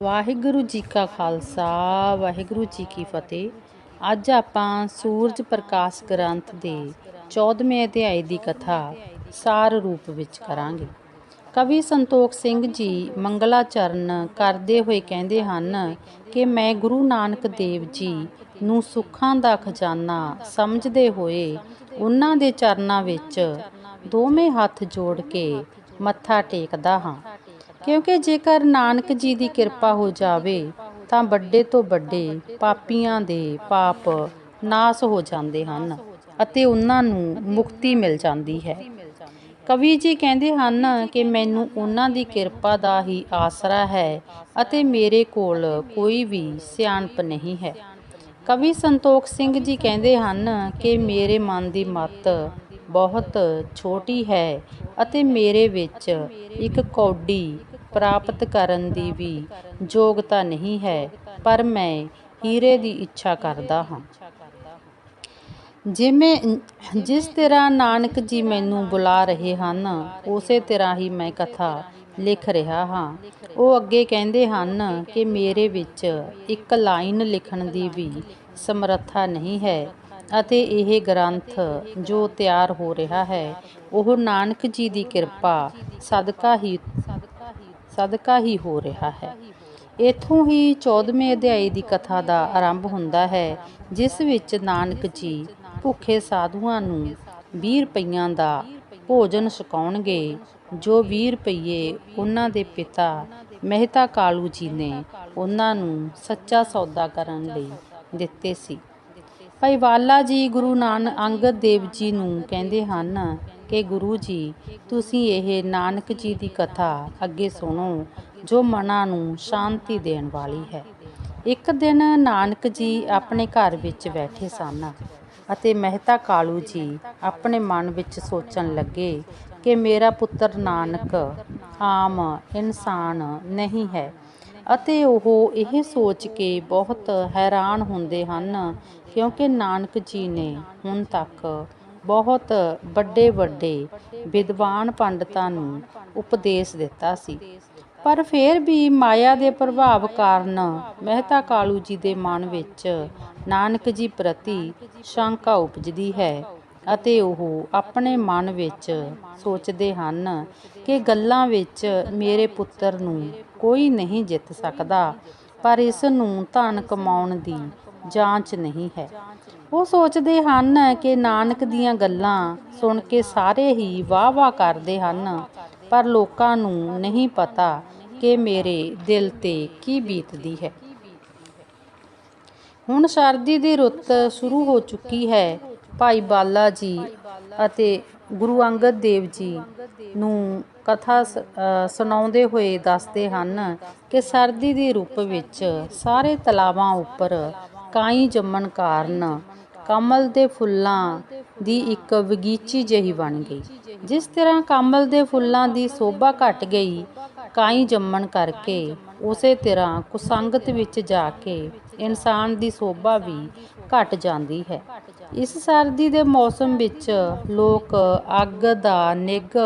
ਵਾਹਿਗੁਰੂ ਜੀ ਕਾ ਖਾਲਸਾ, ਵਾਹਿਗੁਰੂ ਜੀ ਕੀ ਫਤਿਹ। ਅੱਜ ਆਪਾਂ ਸੂਰਜ ਪ੍ਰਕਾਸ਼ ਗ੍ਰੰਥ ਦੇ 14ਵੇਂ ਅਧਿਆਇ ਦੀ ਕਥਾ ਸਾਰ ਰੂਪ ਵਿੱਚ ਕਰਾਂਗੇ। ਕਵੀ ਸੰਤੋਖ ਸਿੰਘ ਜੀ ਮੰਗਲਾਚਰਨ ਕਰਦੇ ਹੋਏ ਕਹਿੰਦੇ ਹਨ ਕਿ ਮੈਂ ਗੁਰੂ ਨਾਨਕ ਦੇਵ ਜੀ ਨੂੰ ਸੁੱਖਾਂ ਦਾ ਖਜ਼ਾਨਾ ਸਮਝਦੇ ਹੋਏ ਉਹਨਾਂ ਦੇ ਚਰਨਾਂ ਵਿੱਚ ਦੋਵੇਂ ਹੱਥ ਜੋੜ ਕੇ ਮੱਥਾ ਟੇਕਦਾ ਹਾਂ। ਕਿਉਂਕਿ ਜੇਕਰ ਨਾਨਕ ਜੀ ਦੀ ਕਿਰਪਾ ਹੋ ਜਾਵੇ, ਤਾਂ ਵੱਡੇ ਤੋਂ ਵੱਡੇ ਪਾਪੀਆਂ ਦੇ ਪਾਪ ਨਾਸ ਹੋ ਜਾਂਦੇ ਹਨ ਅਤੇ ਉਹਨਾਂ ਨੂੰ ਮੁਕਤੀ ਮਿਲ ਜਾਂਦੀ ਹੈ। ਕਵੀ ਜੀ ਕਹਿੰਦੇ ਹਨ ਕਿ ਮੈਨੂੰ ਉਹਨਾਂ ਦੀ ਕਿਰਪਾ ਦਾ ਹੀ ਆਸਰਾ ਹੈ ਅਤੇ ਮੇਰੇ ਕੋਲ ਕੋਈ ਵੀ ਸਿਆਣਪ ਨਹੀਂ ਹੈ। ਕਵੀ ਸੰਤੋਖ ਸਿੰਘ ਜੀ ਕਹਿੰਦੇ ਹਨ ਕਿ ਮੇਰੇ ਮਨ ਦੀ ਮੱਤ ਬਹੁਤ ਛੋਟੀ ਹੈ ਅਤੇ ਮੇਰੇ ਵਿੱਚ ਇੱਕ ਕੌਡੀ ਪ੍ਰਾਪਤ ਕਰਨ ਦੀ ਵੀ ਯੋਗਤਾ ਨਹੀਂ ਹੈ, ਪਰ ਮੈਂ ਹੀਰੇ ਦੀ ਇੱਛਾ ਕਰਦਾ ਹਾਂ। ਜਿਵੇਂ ਜਿਸ ਤਰ੍ਹਾਂ ਨਾਨਕ ਜੀ ਮੈਨੂੰ ਬੁਲਾ ਰਹੇ ਹਨ, ਉਸੇ ਤਰ੍ਹਾਂ ਹੀ ਮੈਂ ਕਥਾ ਲਿਖ ਰਿਹਾ ਹਾਂ। ਉਹ ਅੱਗੇ ਕਹਿੰਦੇ ਹਨ ਕਿ ਮੇਰੇ ਵਿੱਚ ਇੱਕ ਲਾਈਨ ਲਿਖਣ ਦੀ ਵੀ ਸਮਰੱਥਾ ਨਹੀਂ ਹੈ ਅਤੇ ਇਹ ਗ੍ਰੰਥ ਜੋ ਤਿਆਰ ਹੋ ਰਿਹਾ ਹੈ, ਉਹ ਨਾਨਕ ਜੀ ਦੀ ਕਿਰਪਾ, ਸਦਕਾ ਹੀ ਸਦਕਾ ਹੀ ਹੋ ਰਿਹਾ ਹੈ। ਇਥੋਂ ਹੀ 14ਵੇਂ ਅਧਿਆਏ ਦੀ ਕਥਾ ਦਾ ਆਰੰਭ ਹੁੰਦਾ ਹੈ, ਜਿਸ ਵਿੱਚ ਨਾਨਕ ਜੀ ਭੁੱਖੇ ਸਾਧੂਆਂ ਨੂੰ 20 ਰੁਪਈਆਂ ਦਾ ਭੋਜਨ ਛਕਾਉਣਗੇ, ਜੋ 20 ਰੁਪਈਏ ਉਹਨਾਂ ਦੇ ਪਿਤਾ ਮਹਿਤਾ ਕਾਲੂ ਜੀ ਨੇ ਉਹਨਾਂ ਨੂੰ ਸੱਚਾ ਸੌਦਾ ਕਰਨ ਲਈ ਦਿੱਤੇ ਸੀ। ਭਾਈ ਵਾਲਾ ਜੀ ਗੁਰੂ ਨਾਨਕ ਅੰਗਦ ਦੇਵ ਜੀ ਨੂੰ ਕਹਿੰਦੇ ਹਨ ਕਿ ਗੁਰੂ ਜੀ, ਤੁਸੀਂ ਇਹ ਨਾਨਕ ਜੀ ਦੀ ਕਥਾ ਅੱਗੇ ਸੁਣੋ, ਜੋ ਮਨਾਂ ਨੂੰ ਸ਼ਾਂਤੀ ਦੇਣ ਵਾਲੀ ਹੈ। ਇੱਕ ਦਿਨ ਨਾਨਕ ਜੀ ਆਪਣੇ ਘਰ ਵਿੱਚ ਬੈਠੇ ਸਨ ਅਤੇ ਮਹਿਤਾ ਕਾਲੂ ਜੀ ਆਪਣੇ ਮਨ ਵਿੱਚ ਸੋਚਣ ਲੱਗੇ ਕਿ ਮੇਰਾ ਪੁੱਤਰ ਨਾਨਕ ਆਮ ਇਨਸਾਨ ਨਹੀਂ ਹੈ ਅਤੇ ਉਹ ਇਹ ਸੋਚ ਕੇ ਬਹੁਤ ਹੈਰਾਨ ਹੁੰਦੇ ਹਨ ਕਿਉਂਕਿ ਨਾਨਕ ਜੀ ਨੇ ਹੁਣ ਤੱਕ ਬਹੁਤ ਵੱਡੇ ਵੱਡੇ ਵਿਦਵਾਨ ਪੰਡਤਾਂ ਨੂੰ ਉਪਦੇਸ਼ ਦਿੱਤਾ ਸੀ। ਪਰ ਫਿਰ ਵੀ ਮਾਇਆ ਦੇ ਪ੍ਰਭਾਵ ਕਾਰਨ ਮਹਿਤਾ ਕਾਲੂ ਜੀ ਦੇ ਮਨ ਵਿੱਚ ਨਾਨਕ ਜੀ ਪ੍ਰਤੀ ਸ਼ੰਕਾ ਉਪਜਦੀ ਹੈ ਅਤੇ ਉਹ ਆਪਣੇ ਮਨ ਵਿੱਚ ਸੋਚਦੇ ਹਨ ਕਿ ਗੱਲਾਂ ਵਿੱਚ ਮੇਰੇ ਪੁੱਤਰ ਨੂੰ ਕੋਈ ਨਹੀਂ ਜਿੱਤ ਸਕਦਾ, ਪਰ ਇਸ ਨੂੰ ਧਨ ਕਮਾਉਣ ਦੀ ਜਾਂਚ ਨਹੀਂ ਹੈ। ਉਹ ਸੋਚਦੇ ਹਨ ਕਿ ਨਾਨਕ ਦੀਆਂ ਗੱਲਾਂ ਸੁਣ ਕੇ ਸਾਰੇ ਹੀ ਵਾਹ-ਵਾਹ ਕਰਦੇ ਹਨ, ਪਰ ਲੋਕਾਂ ਨੂੰ ਨਹੀਂ ਪਤਾ ਕਿ ਮੇਰੇ ਦਿਲ ਤੇ ਕੀ ਬੀਤਦੀ ਹੈ। ਹੁਣ ਸਰਦੀ ਦੀ ਰੁੱਤ ਸ਼ੁਰੂ ਹੋ ਚੁੱਕੀ ਹੈ। ਭਾਈ ਬਾਲਾ ਜੀ ਅਤੇ ਗੁਰੂ ਅੰਗਦ ਦੇਵ ਜੀ ਨੂੰ ਕਥਾ ਸੁਣਾਉਂਦੇ ਹੋਏ ਦੱਸਦੇ ਹਨ ਕਿ ਸਰਦੀ ਦੇ ਰੂਪ ਵਿੱਚ ਸਾਰੇ ਤਲਾਵਾਂ ਉੱਪਰ ਕਾਈ ਜੰਮਣ ਕਾਰਨ ਕਮਲ ਦੇ ਫੁੱਲਾਂ ਦੀ ਇੱਕ ਬਗੀਚੀ ਜਿਹੀ ਬਣ ਗਈ। ਜਿਸ ਤਰ੍ਹਾਂ ਕਮਲ ਦੇ ਫੁੱਲਾਂ ਦੀ ਸੋਭਾ ਘਟ ਗਈ, ਕਾਈ ਜੰਮਣ ਕਰਕੇ ਉਸੇ ਤਰ੍ਹਾਂ ਕੁਸੰਗਤ ਵਿੱਚ ਜਾ ਕੇ ਇਨਸਾਨ ਦੀ ਸੋਭਾ ਵੀ ਘਟ ਜਾਂਦੀ ਹੈ। ਇਸ ਸਰਦੀ ਦੇ ਮੌਸਮ ਵਿੱਚ ਲੋਕ ਅੱਗ ਦਾ ਨਿੱਘ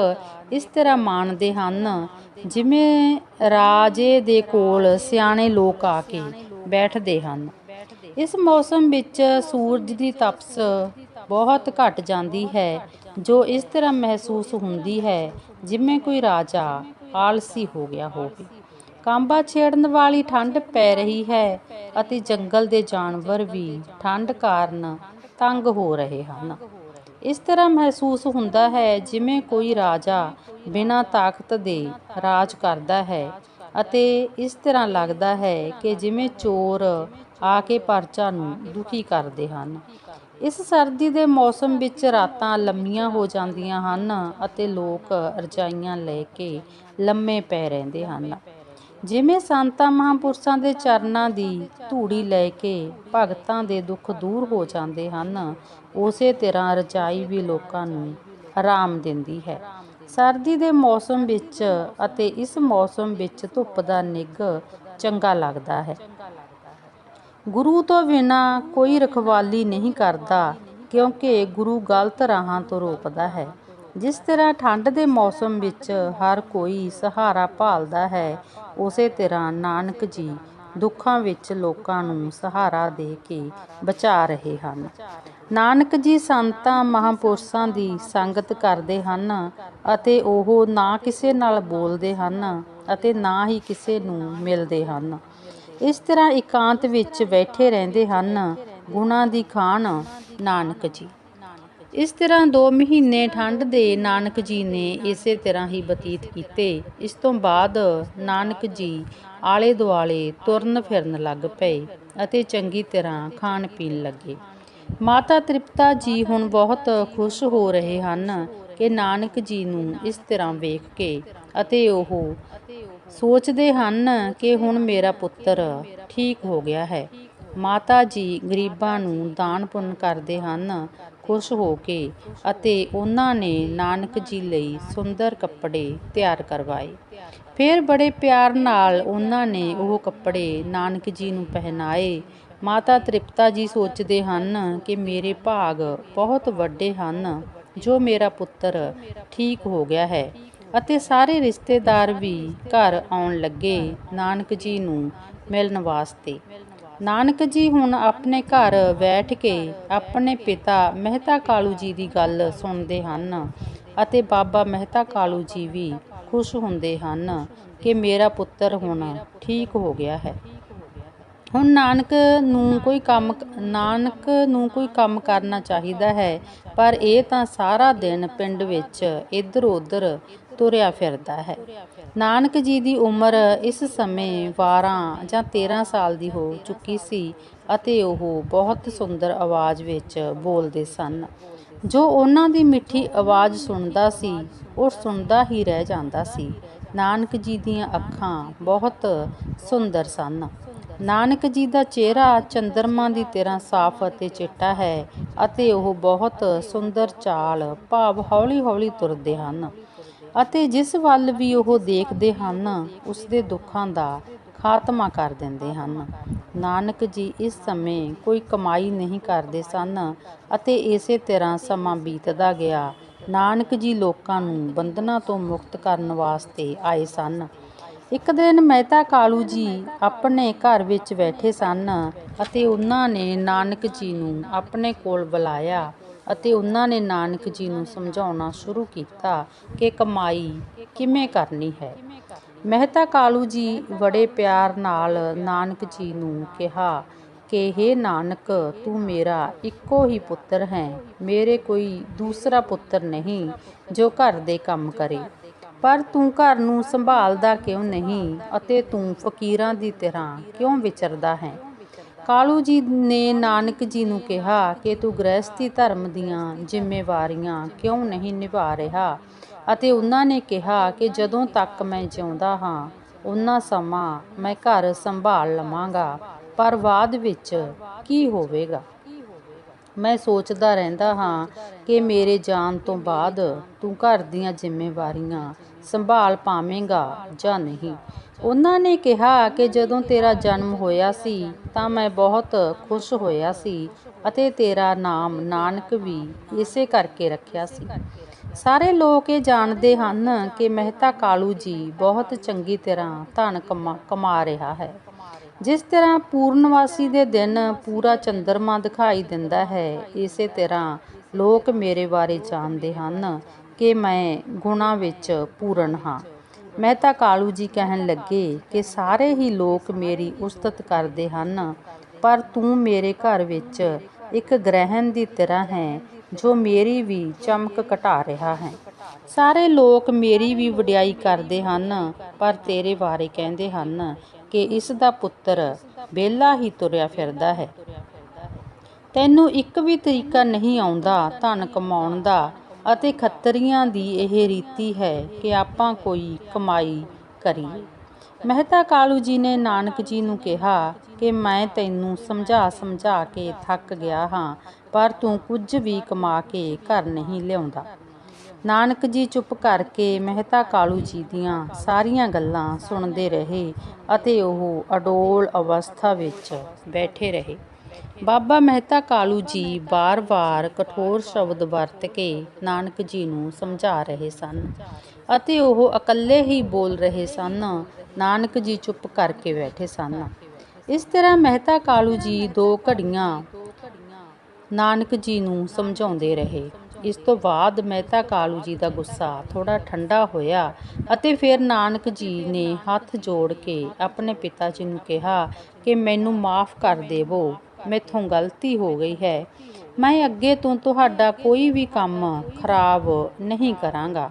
ਇਸ ਤਰ੍ਹਾਂ ਮਾਣਦੇ ਹਨ, ਜਿਵੇਂ ਰਾਜੇ ਦੇ ਕੋਲ ਸਿਆਣੇ ਲੋਕ ਆ ਕੇ ਬੈਠਦੇ ਹਨ। ਇਸ ਮੌਸਮ ਵਿੱਚ ਸੂਰਜ ਦੀ ਤਪਸ਼ ਬਹੁਤ ਘਟ ਜਾਂਦੀ ਹੈ, ਜੋ ਇਸ ਤਰ੍ਹਾਂ ਮਹਿਸੂਸ ਹੁੰਦੀ ਹੈ ਜਿਵੇਂ ਕੋਈ ਰਾਜਾ ਆਲਸੀ ਹੋ ਗਿਆ ਹੋਵੇ। ਕਾਂਬਾ ਛੇੜਨ ਵਾਲੀ ਠੰਡ ਪੈ ਰਹੀ ਹੈ ਅਤੇ ਜੰਗਲ ਦੇ ਜਾਨਵਰ ਵੀ ਠੰਡ ਕਾਰਨ ਤੰਗ ਹੋ ਰਹੇ ਹਨ। ਇਸ ਤਰ੍ਹਾਂ ਮਹਿਸੂਸ ਹੁੰਦਾ ਹੈ ਜਿਵੇਂ ਕੋਈ ਰਾਜਾ ਬਿਨਾਂ ਤਾਕਤ ਦੇ ਰਾਜ ਕਰਦਾ ਹੈ ਅਤੇ ਇਸ ਤਰ੍ਹਾਂ ਲੱਗਦਾ ਹੈ ਕਿ ਜਿਵੇਂ ਚੋਰ ਆ ਕੇ ਪਰਚਾ ਨੂੰ ਦੁਖੀ ਕਰਦੇ ਹਨ। ਇਸ ਸਰਦੀ ਦੇ ਮੌਸਮ ਵਿੱਚ ਰਾਤਾਂ ਲੰਮੀਆਂ ਹੋ ਜਾਂਦੀਆਂ ਹਨ ਅਤੇ ਲੋਕ ਰਜਾਈਆਂ ਲੈ ਕੇ ਲੰਮੇ ਪੈ ਰਹਿੰਦੇ ਹਨ। ਜਿਵੇਂ ਸੰਤਾਂ ਮਹਾਂਪੁਰਸ਼ਾਂ ਦੇ ਚਰਨਾਂ ਦੀ ਧੂੜੀ ਲੈ ਕੇ ਭਗਤਾਂ ਦੇ ਦੁੱਖ ਦੂਰ ਹੋ ਜਾਂਦੇ ਹਨ, ਉਸੇ ਤਰ੍ਹਾਂ ਰਜਾਈ ਵੀ ਲੋਕਾਂ ਨੂੰ ਆਰਾਮ ਦਿੰਦੀ ਹੈ। ਸਰਦੀ ਦੇ ਮੌਸਮ ਵਿੱਚ ਅਤੇ ਇਸ ਮੌਸਮ ਵਿੱਚ ਧੁੱਪ ਦਾ ਨਿੱਘ ਚੰਗਾ ਲੱਗਦਾ ਹੈ। ਗੁਰੂ ਤੋਂ ਬਿਨਾਂ ਕੋਈ ਰਖਵਾਲੀ ਨਹੀਂ ਕਰਦਾ, ਕਿਉਂਕਿ ਗੁਰੂ ਗਲਤ ਰਾਹਾਂ ਤੋਂ ਰੋਕਦਾ ਹੈ। ਜਿਸ ਤਰ੍ਹਾਂ ਠੰਡ ਦੇ ਮੌਸਮ ਵਿੱਚ ਹਰ ਕੋਈ ਸਹਾਰਾ ਭਾਲਦਾ ਹੈ, ਉਸੇ ਤਰ੍ਹਾਂ ਨਾਨਕ ਜੀ ਦੁੱਖਾਂ ਵਿੱਚ ਲੋਕਾਂ ਨੂੰ ਸਹਾਰਾ ਦੇ ਕੇ ਬਚਾ ਰਹੇ ਹਨ। ਨਾਨਕ ਜੀ ਸੰਤਾਂ ਮਹਾਂਪੁਰਸ਼ਾਂ ਦੀ ਸੰਗਤ ਕਰਦੇ ਹਨ ਅਤੇ ਉਹ ਨਾ ਕਿਸੇ ਨਾਲ ਬੋਲਦੇ ਹਨ ਅਤੇ ਨਾ ਹੀ ਕਿਸੇ ਨੂੰ ਮਿਲਦੇ ਹਨ। ਇਸ ਤਰ੍ਹਾਂ ਇਕਾਂਤ ਵਿੱਚ ਬੈਠੇ ਰਹਿੰਦੇ ਹਨ ਗੁਣਾਂ ਦੀ ਖਾਣ ਨਾਨਕ ਜੀ। ਇਸ ਤਰ੍ਹਾਂ 2 ਮਹੀਨੇ ਠੰਡ ਦੇ ਨਾਨਕ ਜੀ ਨੇ ਇਸੇ ਤਰ੍ਹਾਂ ਹੀ ਬਤੀਤ ਕੀਤੇ। ਇਸ ਤੋਂ ਬਾਅਦ ਨਾਨਕ ਜੀ ਆਲੇ ਦੁਆਲੇ ਤੁਰਨ ਫਿਰਨ ਲੱਗ ਪਏ ਅਤੇ ਚੰਗੀ ਤਰ੍ਹਾਂ ਖਾਣ ਪੀਣ ਲੱਗੇ। ਮਾਤਾ ਤ੍ਰਿਪਤਾ ਜੀ ਹੁਣ ਬਹੁਤ ਖੁਸ਼ ਹੋ ਰਹੇ ਹਨ ਕਿ ਨਾਨਕ ਜੀ ਨੂੰ ਇਸ ਤਰ੍ਹਾਂ ਵੇਖ ਕੇ ਅਤੇ ਉਹ ਸੋਚਦੇ ਹਨ ਕਿ ਹੁਣ ਮੇਰਾ ਪੁੱਤਰ ਠੀਕ ਹੋ ਗਿਆ ਹੈ। ਮਾਤਾ ਜੀ ਗਰੀਬਾਂ ਨੂੰ ਦਾਨ ਪੁੰਨ ਕਰਦੇ ਹਨ, ਖੁਸ਼ ਹੋ ਕੇ ਅਤੇ ਉਹਨਾਂ ਨੇ ਨਾਨਕ ਜੀ ਲਈ ਸੁੰਦਰ ਕੱਪੜੇ ਤਿਆਰ ਕਰਵਾਏ। ਫਿਰ ਬੜੇ ਪਿਆਰ ਨਾਲ ਉਹਨਾਂ ਨੇ ਉਹ ਕੱਪੜੇ ਨਾਨਕ ਜੀ ਨੂੰ ਪਹਿਨਾਏ। ਮਾਤਾ ਤ੍ਰਿਪਤਾ ਜੀ ਸੋਚਦੇ ਹਨ ਕਿ ਮੇਰੇ ਭਾਗ ਬਹੁਤ ਵੱਡੇ ਹਨ, ਜੋ ਮੇਰਾ ਪੁੱਤਰ ਠੀਕ ਹੋ ਗਿਆ ਹੈ। ਅਤੇ ਸਾਰੇ ਰਿਸ਼ਤੇਦਾਰ ਵੀ ਘਰ ਆਉਣ ਲੱਗੇ ਨਾਨਕ ਜੀ ਨੂੰ ਮਿਲਣ ਵਾਸਤੇ। ਨਾਨਕ ਜੀ ਹੁਣ ਆਪਣੇ ਘਰ ਬੈਠ ਕੇ ਆਪਣੇ ਪਿਤਾ ਮਹਿਤਾ ਕਾਲੂ ਜੀ ਦੀ ਗੱਲ ਸੁਣਦੇ ਹਨ ਅਤੇ ਬਾਬਾ ਮਹਿਤਾ ਕਾਲੂ ਜੀ ਵੀ ਖੁਸ਼ ਹੁੰਦੇ ਹਨ ਕਿ ਮੇਰਾ ਪੁੱਤਰ ਹੁਣ ਠੀਕ ਹੋ ਗਿਆ ਹੈ। ਹੁਣ ਨਾਨਕ ਨੂੰ ਕੋਈ ਕੰਮ ਨਾਨਕ ਨੂੰ ਕੋਈ ਕੰਮ ਕਰਨਾ ਚਾਹੀਦਾ ਹੈ, ਪਰ ਇਹ ਤਾਂ ਸਾਰਾ ਦਿਨ ਪਿੰਡ ਵਿੱਚ ਇੱਧਰ ਉੱਧਰ ਤੁਰਿਆ ਫਿਰਦਾ ਹੈ। ਨਾਨਕ ਜੀ ਦੀ ਉਮਰ ਇਸ ਸਮੇਂ 12 ਜਾਂ 13 ਸਾਲ ਦੀ ਹੋ ਚੁੱਕੀ ਸੀ ਅਤੇ ਉਹ ਬਹੁਤ ਸੁੰਦਰ ਆਵਾਜ਼ ਵਿੱਚ ਬੋਲਦੇ ਸਨ। ਜੋ ਉਹਨਾਂ ਦੀ ਮਿੱਠੀ ਆਵਾਜ਼ ਸੁਣਦਾ ਸੀ, ਉਹ ਸੁਣਦਾ ਹੀ ਰਹਿ ਜਾਂਦਾ ਸੀ। ਨਾਨਕ ਜੀ ਦੀਆਂ ਅੱਖਾਂ ਬਹੁਤ ਸੁੰਦਰ ਸਨ। ਨਾਨਕ ਜੀ ਦਾ ਚਿਹਰਾ ਚੰਦਰਮਾ ਦੀ ਤਰ੍ਹਾਂ ਸਾਫ਼ ਅਤੇ ਚਿੱਟਾ ਹੈ ਅਤੇ ਉਹ ਬਹੁਤ ਸੁੰਦਰ ਚਾਲ ਭਾਵ ਹੌਲੀ-ਹੌਲੀ ਤੁਰਦੇ ਹਨ। ਅਤੇ ਜਿਸ ਵੱਲ ਵੀ ਉਹ ਦੇਖਦੇ ਹਨ ਉਸ ਦੇ ਦੁੱਖਾਂ ਦਾ ਖਾਤਮਾ ਕਰ ਦਿੰਦੇ ਹਨ। ਨਾਨਕ ਜੀ ਇਸ ਸਮੇਂ ਕੋਈ ਕਮਾਈ ਨਹੀਂ ਕਰਦੇ ਸਨ ਅਤੇ ਇਸੇ ਤਰ੍ਹਾਂ ਸਮਾਂ ਬੀਤਦਾ ਗਿਆ। ਨਾਨਕ ਜੀ ਲੋਕਾਂ ਨੂੰ ਬੰਧਨਾਂ ਤੋਂ ਮੁਕਤ ਕਰਨ ਵਾਸਤੇ ਆਏ ਸਨ। ਇੱਕ ਦਿਨ ਮਹਿਤਾ ਕਾਲੂ ਜੀ ਆਪਣੇ ਘਰ ਵਿੱਚ ਬੈਠੇ ਸਨ ਅਤੇ ਉਹਨਾਂ ਨੇ ਨਾਨਕ ਜੀ ਨੂੰ ਆਪਣੇ ਕੋਲ ਬੁਲਾਇਆ। ਅਤੇ ਉਹਨਾਂ ਨੇ ਨਾਨਕ ਜੀ ਨੂੰ ਸਮਝਾਉਣਾ ਸ਼ੁਰੂ ਕੀਤਾ ਕਿ ਕਮਾਈ ਕਿਵੇਂ ਕਰਨੀ ਹੈ। ਮਹਿਤਾ ਕਾਲੂ ਜੀ ਬੜੇ ਪਿਆਰ ਨਾਲ ਨਾਨਕ ਜੀ ਨੂੰ ਕਿਹਾ ਕਿ हे ਨਾਨਕ, ਤੂੰ ਮੇਰਾ ਇੱਕੋ ਹੀ ਪੁੱਤਰ ਹੈ। ਮੇਰੇ ਕੋਈ ਦੂਸਰਾ ਪੁੱਤਰ ਨਹੀਂ ਜੋ ਘਰ ਦੇ ਕੰਮ ਕਰੇ। ਪਰ ਤੂੰ ਘਰ ਨੂੰ ਸੰਭਾਲਦਾ ਕਿਉਂ ਨਹੀਂ ਅਤੇ ਤੂੰ ਫਕੀਰਾਂ ਦੀ ਤਰ੍ਹਾਂ ਕਿਉਂ ਵਿਚਰਦਾ ਹੈ? ਕਾਲੂ ਜੀ ਨੇ ਨਾਨਕ ਜੀ ਨੂੰ ਕਿਹਾ ਕਿ ਤੂੰ ਗ੍ਰਹਿਸਥੀ ਧਰਮ ਦੀਆਂ ਜ਼ਿੰਮੇਵਾਰੀਆਂ ਕਿਉਂ ਨਹੀਂ ਨਿਭਾ ਰਿਹਾ? ਅਤੇ ਉਹਨਾਂ ਨੇ ਕਿਹਾ ਕਿ ਜਦੋਂ ਤੱਕ ਮੈਂ ਜਿਉਂਦਾ ਹਾਂ, ਉਹਨਾਂ ਸਮਾਂ ਮੈਂ ਘਰ ਸੰਭਾਲ ਲਵਾਂਗਾ, ਪਰ ਬਾਅਦ ਵਿੱਚ ਕੀ ਹੋਵੇਗਾ? ਮੈਂ ਸੋਚਦਾ ਰਹਿੰਦਾ ਹਾਂ ਕਿ ਮੇਰੇ ਜਾਣ ਤੋਂ ਬਾਅਦ ਤੂੰ ਘਰ ਦੀਆਂ ਜ਼ਿੰਮੇਵਾਰੀਆਂ ਸੰਭਾਲ ਪਾਵੇਂਗਾ ਜਾਂ ਨਹੀਂ। ਉਹਨਾਂ ਨੇ ਕਿਹਾ ਕਿ ਜਦੋਂ ਤੇਰਾ ਜਨਮ ਹੋਇਆ ਸੀ, ਤਾਂ ਮੈਂ ਬਹੁਤ ਖੁਸ਼ ਹੋਇਆ ਸੀ ਅਤੇ ਤੇਰਾ ਨਾਮ ਨਾਨਕ ਵੀ ਇਸੇ ਕਰਕੇ ਰੱਖਿਆ ਸੀ। ਸਾਰੇ ਲੋਕ ਇਹ ਜਾਣਦੇ ਹਨ ਕਿ ਮਹਿਤਾ ਕਾਲੂ ਜੀ ਬਹੁਤ ਚੰਗੀ ਤਰ੍ਹਾਂ ਧਨ ਕਮਾ ਕਮਾ ਰਿਹਾ ਹੈ। ਜਿਸ ਤਰ੍ਹਾਂ ਪੂਰਨਵਾਸੀ ਦੇ ਦਿਨ ਪੂਰਾ ਚੰਦਰਮਾ ਦਿਖਾਈ ਦਿੰਦਾ ਹੈ, ਇਸੇ ਤਰ੍ਹਾਂ ਲੋਕ ਮੇਰੇ ਬਾਰੇ ਜਾਣਦੇ ਹਨ ਕਿ ਮੈਂ ਗੁਣਾਂ ਵਿੱਚ ਪੂਰਨ ਹਾਂ। ਮਹਿਤਾ ਕਾਲੂ ਜੀ ਕਹਿਣ ਲੱਗੇ ਕਿ ਸਾਰੇ ਹੀ ਲੋਕ ਮੇਰੀ ਉਸਤਤ ਕਰਦੇ ਹਨ, ਪਰ ਤੂੰ ਮੇਰੇ ਘਰ ਵਿੱਚ ਇੱਕ ਗ੍ਰਹਿਣ ਦੀ ਤਰ੍ਹਾਂ ਹੈ, ਜੋ ਮੇਰੀ ਵੀ ਚਮਕ ਘਟਾ ਰਿਹਾ ਹੈ। ਸਾਰੇ ਲੋਕ ਮੇਰੀ ਵੀ ਵਡਿਆਈ ਕਰਦੇ ਹਨ, ਪਰ ਤੇਰੇ ਬਾਰੇ ਕਹਿੰਦੇ ਹਨ ਕਿ ਇਸ ਦਾ ਪੁੱਤਰ ਵਿਹਲਾ ਹੀ ਤੁਰਿਆ ਫਿਰਦਾ ਹੈ। ਤੈਨੂੰ ਇੱਕ ਵੀ ਤਰੀਕਾ ਨਹੀਂ ਆਉਂਦਾ ਧਨ ਕਮਾਉਣ ਦਾ ਅਤੇ ਖੱਤਰੀਆਂ ਦੀ ਇਹ ਰੀਤੀ ਹੈ ਕਿ ਆਪਾਂ ਕੋਈ ਕਮਾਈ ਕਰੀਏ। ਮਹਿਤਾ ਕਾਲੂ ਜੀ ਨੇ ਨਾਨਕ ਜੀ ਨੂੰ ਕਿਹਾ ਕਿ ਮੈਂ ਤੈਨੂੰ ਸਮਝਾ ਸਮਝਾ ਕੇ ਥੱਕ ਗਿਆ ਹਾਂ, ਪਰ ਤੂੰ ਕੁਝ ਵੀ ਕਮਾ ਕੇ ਘਰ ਨਹੀਂ ਲਿਆਉਂਦਾ। ਨਾਨਕ ਜੀ ਚੁੱਪ ਕਰਕੇ ਮਹਿਤਾ ਕਾਲੂ ਜੀ ਦੀਆਂ ਸਾਰੀਆਂ ਗੱਲਾਂ ਸੁਣਦੇ ਰਹੇ ਅਤੇ ਉਹ ਅਡੋਲ ਅਵਸਥਾ ਵਿੱਚ ਬੈਠੇ ਰਹੇ। ਬਾਬਾ ਮਹਿਤਾ ਕਾਲੂ ਜੀ ਵਾਰ ਵਾਰ ਕਠੋਰ ਸ਼ਬਦ ਵਰਤ ਕੇ ਨਾਨਕ ਜੀ ਨੂੰ ਸਮਝਾ ਰਹੇ ਸਨ ਅਤੇ ਉਹ ਇਕੱਲੇ ਹੀ ਬੋਲ ਰਹੇ ਸਨ, ਨਾਨਕ ਜੀ ਚੁੱਪ ਕਰਕੇ ਬੈਠੇ ਸਨ। ਇਸ ਤਰ੍ਹਾਂ ਮਹਿਤਾ ਕਾਲੂ ਜੀ ਦੋ ਘੜੀਆਂ ਨਾਨਕ ਜੀ ਨੂੰ ਸਮਝਾਉਂਦੇ ਰਹੇ। ਇਸ ਤੋਂ ਬਾਅਦ ਮਹਿਤਾ ਕਾਲੂ ਜੀ ਦਾ ਗੁੱਸਾ ਥੋੜਾ ਠੰਡਾ ਹੋਇਆ ਅਤੇ ਫਿਰ ਨਾਨਕ ਜੀ ਨੇ ਹੱਥ ਜੋੜ ਕੇ ਆਪਣੇ ਪਿਤਾ ਜੀ ਨੂੰ ਕਿਹਾ ਕਿ ਮੈਨੂੰ ਮਾਫ ਕਰ ਦੇਵੋ। ਮੈਥੋਂ ਗਲਤੀ ਹੋ ਗਈ ਹੈ। ਮੈਂ ਅੱਗੇ ਤੋਂ ਤੁਹਾਡਾ ਕੋਈ ਵੀ ਕੰਮ ਖਰਾਬ ਨਹੀਂ ਕਰਾਂਗਾ।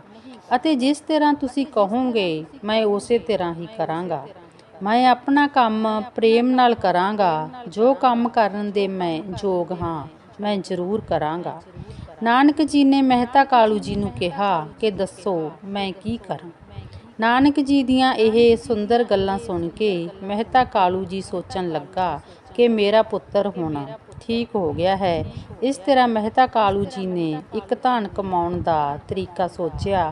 ਅਤੇ ਜਿਸ ਤਰ੍ਹਾਂ ਤੁਸੀਂ ਕਹੋਗੇ, ਮੈਂ ਉਸੇ ਤਰ੍ਹਾਂ ਹੀ ਕਰਾਂਗਾ। ਮੈਂ ਆਪਣਾ ਕੰਮ ਪ੍ਰੇਮ ਨਾਲ ਕਰਾਂਗਾ। ਜੋ ਕੰਮ ਕਰਨ ਦੇ ਮੈਂ ਯੋਗ ਹਾਂ, ਮੈਂ ਜ਼ਰੂਰ ਕਰਾਂਗਾ। ਨਾਨਕ ਜੀ ਨੇ ਮਹਿਤਾ ਕਾਲੂ ਜੀ ਨੂੰ ਕਿਹਾ ਕਿ ਦੱਸੋ, ਮੈਂ ਕੀ ਕਰਾਂ? ਨਾਨਕ ਜੀ ਦੀਆਂ ਇਹ ਸੁੰਦਰ ਗੱਲਾਂ ਸੁਣ ਕੇ ਮਹਿਤਾ ਕਾਲੂ ਜੀ ਸੋਚਣ ਲੱਗਾ ਕਿ ਮੇਰਾ ਪੁੱਤਰ ਹੋਣਾ। ਠੀਕ ਹੋ ਗਿਆ ਹੈ। ਇਸ ਤਰ੍ਹਾਂ ਮਹਿਤਾ ਕਾਲੂ ਜੀ ਨੇ ਇੱਕ ਧਨ ਕਮਾਉਣ ਦਾ ਤਰੀਕਾ ਸੋਚਿਆ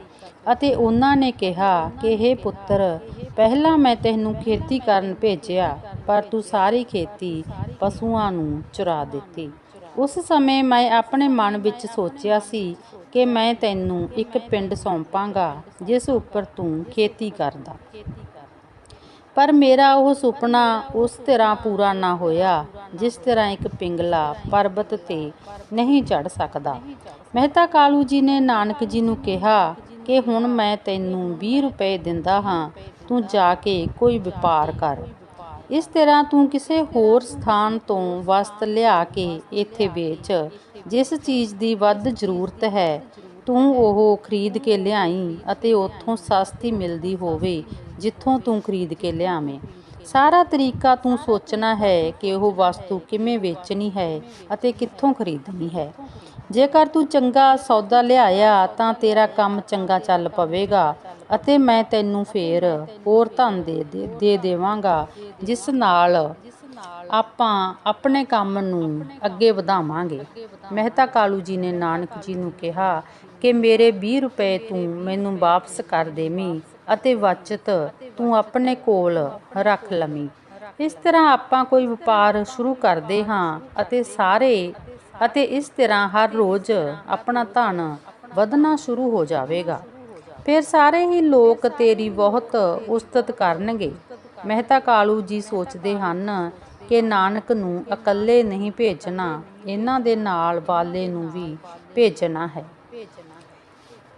ਅਤੇ ਉਹਨਾਂ ਨੇ ਕਿਹਾ ਕਿ ਇਹ ਪੁੱਤਰ, ਪਹਿਲਾਂ ਮੈਂ ਤੈਨੂੰ ਖੇਤੀ ਕਰਨ ਭੇਜਿਆ, ਪਰ ਤੂੰ ਸਾਰੀ ਖੇਤੀ ਪਸ਼ੂਆਂ ਨੂੰ ਚੁਰਾ ਦਿੱਤੀ। ਉਸ ਸਮੇਂ ਮੈਂ ਆਪਣੇ ਮਨ ਵਿੱਚ ਸੋਚਿਆ ਸੀ ਕਿ ਮੈਂ ਤੈਨੂੰ ਇੱਕ ਪਿੰਡ ਸੌਂਪਾਂਗਾ, ਜਿਸ ਉੱਪਰ ਤੂੰ ਖੇਤੀ ਕਰਦਾ। ਪਰ ਮੇਰਾ ਉਹ ਸੁਪਨਾ ਉਸ ਤਰ੍ਹਾਂ ਪੂਰਾ ਨਾ ਹੋਇਆ, ਜਿਸ ਤਰ੍ਹਾਂ ਇੱਕ ਪਿੰਗਲਾ ਪਰਬਤ ਤੇ ਨਹੀਂ ਚੜ ਸਕਦਾ। ਮਹਿਤਾ ਕਾਲੂ ਜੀ ਨੇ ਨਾਨਕ ਜੀ ਨੂੰ ਕਿਹਾ ਕਿ ਹੁਣ ਮੈਂ ਤੈਨੂੰ 20 ਰੁਪਏ ਦਿੰਦਾ ਹਾਂ, ਤੂੰ ਜਾ ਕੇ ਕੋਈ ਵਪਾਰ ਕਰ। ਇਸ ਤਰ੍ਹਾਂ ਤੂੰ ਕਿਸੇ ਹੋਰ ਸਥਾਨ ਤੋਂ ਵਸਤ ਲਿਆ ਕੇ ਇੱਥੇ ਵੇਚ। ਜਿਸ ਚੀਜ਼ ਦੀ ਵੱਧ ਜ਼ਰੂਰਤ ਹੈ, ਤੂੰ ਉਹ ਖਰੀਦ ਕੇ ਲਿਆਈ ਅਤੇ ਉੱਥੋਂ ਸਸਤੀ ਮਿਲਦੀ ਹੋਵੇ ਜਿੱਥੋਂ ਤੂੰ ਖਰੀਦ ਕੇ ਲਿਆਵੇਂ। ਸਾਰਾ ਤਰੀਕਾ ਤੂੰ ਸੋਚਣਾ ਹੈ ਕਿ ਉਹ ਵਸਤੂ ਕਿਵੇਂ ਵੇਚਣੀ ਹੈ ਅਤੇ ਕਿੱਥੋਂ ਖਰੀਦਣੀ ਹੈ। ਜੇਕਰ ਤੂੰ ਚੰਗਾ ਸੌਦਾ ਲਿਆਇਆ ਤਾਂ ਤੇਰਾ ਕੰਮ ਚੰਗਾ ਚੱਲ ਪਵੇਗਾ ਅਤੇ ਮੈਂ ਤੈਨੂੰ ਫੇਰ ਹੋਰ ਧਨ ਦੇ ਦੇ- ਦੇ ਦੇਵਾਂਗਾ, ਜਿਸ ਨਾਲ ਆਪਾਂ ਆਪਣੇ ਕੰਮ ਨੂੰ ਅੱਗੇ ਵਧਾਵਾਂਗੇ। ਮਹਿਤਾ ਕਾਲੂ ਜੀ ਨੇ ਨਾਨਕ ਜੀ ਨੂੰ ਕਿਹਾ ਕਿ ਮੇਰੇ 20 ਰੁਪਏ ਤੂੰ ਮੈਨੂੰ ਵਾਪਸ ਕਰ ਦੇਵੀਂ। ਅਤੇ ਬਚਤ ਤੂੰ ਆਪਣੇ ਕੋਲ ਰੱਖ ਲਵੀਂ। ਇਸ ਤਰ੍ਹਾਂ ਆਪਾਂ ਕੋਈ ਵਪਾਰ ਸ਼ੁਰੂ ਕਰਦੇ ਹਾਂ ਅਤੇ ਸਾਰੇ ਅਤੇ ਇਸ ਤਰ੍ਹਾਂ ਹਰ ਰੋਜ਼ ਆਪਣਾ ਧਨ ਵਧਣਾ ਸ਼ੁਰੂ ਹੋ ਜਾਵੇਗਾ। ਫਿਰ ਸਾਰੇ ਹੀ ਲੋਕ ਤੇਰੀ ਬਹੁਤ ਉਸਤਤ ਕਰਨਗੇ। ਮਹਿਤਾ ਕਾਲੂ ਜੀ ਸੋਚਦੇ ਹਨ ਕਿ ਨਾਨਕ ਨੂੰ ਇਕੱਲੇ ਨਹੀਂ ਭੇਜਣਾ, ਇਹਨਾਂ ਦੇ ਨਾਲ ਬਾਲੇ ਨੂੰ ਵੀ ਭੇਜਣਾ ਹੈ।